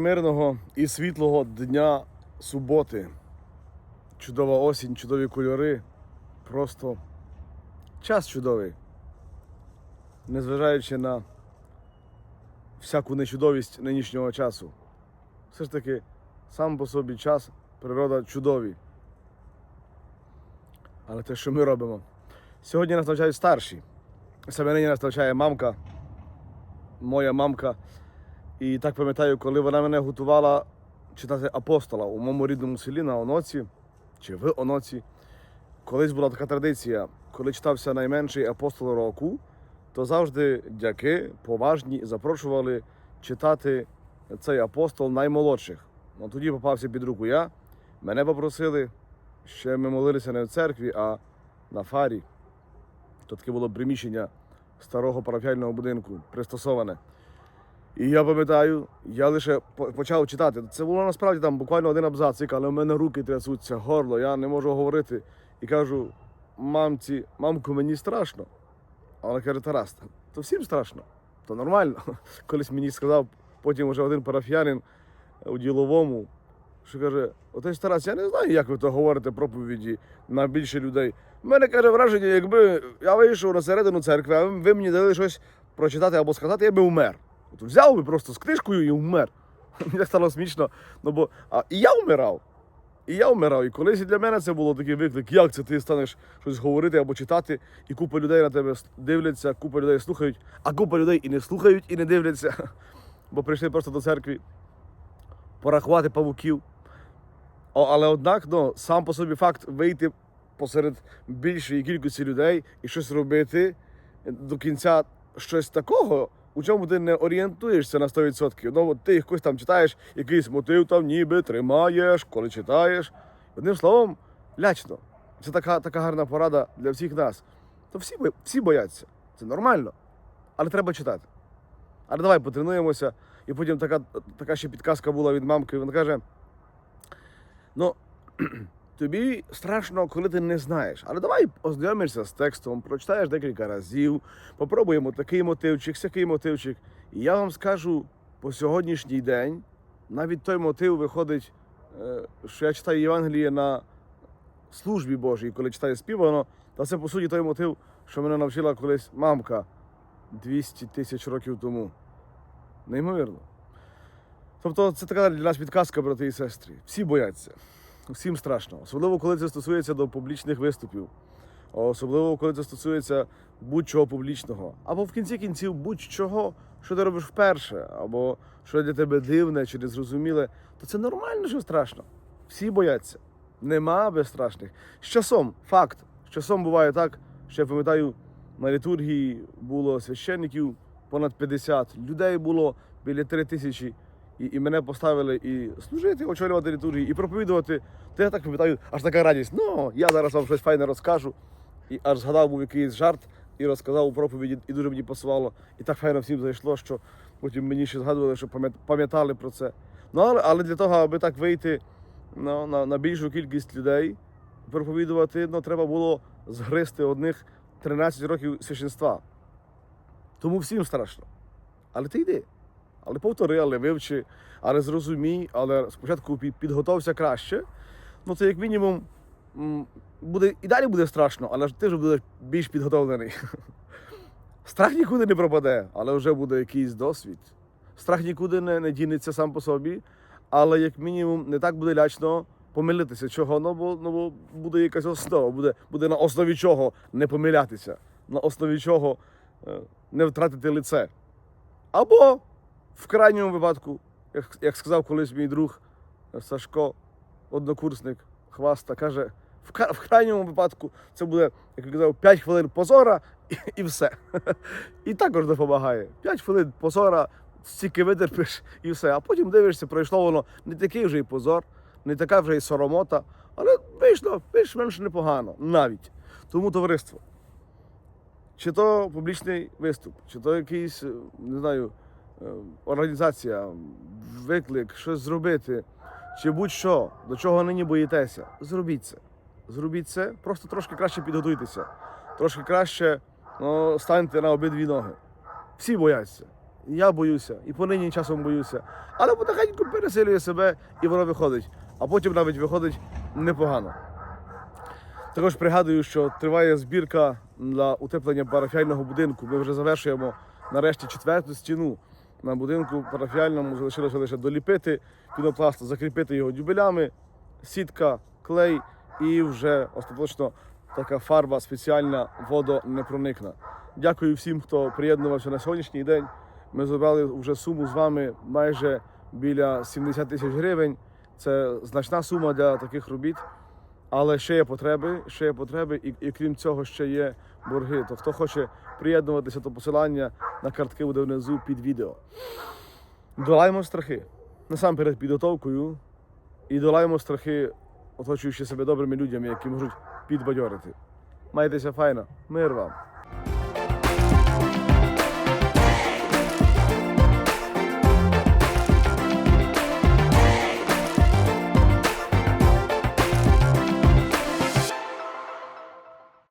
мирного і світлого дня суботи. Чудова осінь, чудові кольори. Просто час чудовий. Незважаючи на всяку нечудовість нинішнього часу. Все ж таки, сам по собі час, природа чудові. Але те, що ми робимо. Сьогодні нас навчають старші. Саме нині нас навчає мамка, моя мамка. І так пам'ятаю, коли вона мене готувала читати апостола у моєму рідному селі на Оноці чи в Оноці. Колись була така традиція, коли читався найменший апостол року, то завжди дяки поважні запрошували читати цей апостол наймолодших. Ну, тоді попався під руку я. Мене попросили, ще ми молилися не в церкві, а на фарі. То таке було приміщення старого парафіального будинку, пристосоване. І я пам'ятаю, я лише почав читати. Це було насправді там буквально один абзацик, але в мене руки трясуться, горло, я не можу говорити. І кажу, мамці, мамку, мені страшно. А вона каже, Тарас, то всім страшно, то нормально. Колись мені сказав потім уже один парафіянин у діловому, що каже: отець Тарас, я не знаю, як ви то говорите проповіді на більше людей. У мене каже враження, якби я вийшов на середину церкви, а ви мені дали щось прочитати або сказати, я би вмер. От взяв би просто з книжкою і вмер. Мені стало смішно. Ну бо а, і я вмирав. І я вмирав. І колись і для мене це було такий виклик, як це ти станеш щось говорити або читати, і купа людей на тебе дивляться, купа людей слухають, а купа людей і не слухають, і не дивляться. Бо прийшли просто до церкви порахувати павуків. О, але однак, ну, сам по собі факт вийти посеред більшої кількості людей і щось робити до кінця щось такого, у чому ти не орієнтуєшся на 100%. Ну, ти якось там читаєш, якийсь мотив там ніби тримаєш, коли читаєш. Одним словом, лячно. Це така, така гарна порада для всіх нас. То всі, всі бояться. Це нормально. Але треба читати. Але давай потренуємося. І потім така, така ще підказка була від мамки. Вона каже: ну, тобі страшно, коли ти не знаєш. Але давай ознайомишся з текстом, прочитаєш декілька разів, попробуємо такий мотивчик, сякий мотивчик. І я вам скажу по сьогоднішній день, навіть той мотив виходить, е, що я читаю Євангеліє на службі Божій, коли читаю співано, та це по суті той мотив, що мене навчила колись мамка 200 тисяч років тому. Неймовірно. Тобто це така для нас підказка, брати і сестри. Всі бояться, всім страшно. Особливо, коли це стосується до публічних виступів. Особливо, коли це стосується будь-чого публічного. Або в кінці кінців будь-чого, що ти робиш вперше, або що для тебе дивне чи незрозуміле, то це нормально, що страшно. Всі бояться. Нема безстрашних. З часом, факт, з часом буває так, що я пам'ятаю, на літургії було священників понад 50, людей було біля 3 тисячі. І, і мене поставили і служити, очолювати літургії, і проповідувати. То я так пам'ятаю, аж така радість. Ну, я зараз вам щось файне розкажу. І аж згадав був якийсь жарт і розказав у проповіді, і дуже мені пасувало. І так файно всім зайшло, що потім мені ще згадували, що пам'ятали про це. Ну, але, але для того, аби так вийти ну, на, на більшу кількість людей, проповідувати, ну, треба було згристи одних 13 років священства. Тому всім страшно. Але ти йди. Але повтори, але вивчи, але зрозумій, але спочатку пі- підготовся краще. Ну це як мінімум буде і далі буде страшно, але ти вже будеш більш підготовлений. Страх нікуди не пропаде, але вже буде якийсь досвід. Страх нікуди не, не дінеться сам по собі, але як мінімум не так буде лячно помилитися. Чого? Ну бо, ну, бо буде якась основа, буде, буде на основі чого не помилятися, на основі чого е, не втратити лице. Або в крайньому випадку, як, як сказав колись мій друг Сашко, однокурсник Хваста, каже, в, в крайньому випадку це буде, як він казав, 5 хвилин позора і, і все. І також допомагає. 5 хвилин позора, стільки витерпиш і все. А потім дивишся, пройшло воно не такий вже й позор, не така вже й соромота, але вийшло більш-менш непогано навіть. Тому товариство. Чи то публічний виступ, чи то якийсь, е, не знаю, організація, виклик, щось зробити, чи будь-що, до чого нині боїтеся, зробіть це. Зробіть це, просто трошки краще підготуйтеся, трошки краще ну, станьте на обидві ноги. Всі бояться. Я боюся, і понині часом боюся. Але потихеньку пересилює себе і воно виходить. А потім навіть виходить непогано. Також пригадую, що триває збірка для утеплення парафіального будинку. Ми вже завершуємо нарешті четверту стіну на будинку парафіальному. Залишилося лише доліпити пінопласт, закріпити його дюбелями, сітка, клей і вже остаточно така фарба спеціальна водонепроникна. Дякую всім, хто приєднувався на сьогоднішній день. Ми зробили вже суму з вами майже біля 70 тисяч гривень. Це значна сума для таких робіт. Але ще є потреби, ще є потреби, і, і крім цього, ще є борги. То хто хоче приєднуватися, то посилання на картки буде внизу під відео. Долаємо страхи. Насамперед підготовкою і долаємо страхи, оточуючи себе добрими людьми, які можуть підбадьорити. Майтеся файно, мир вам!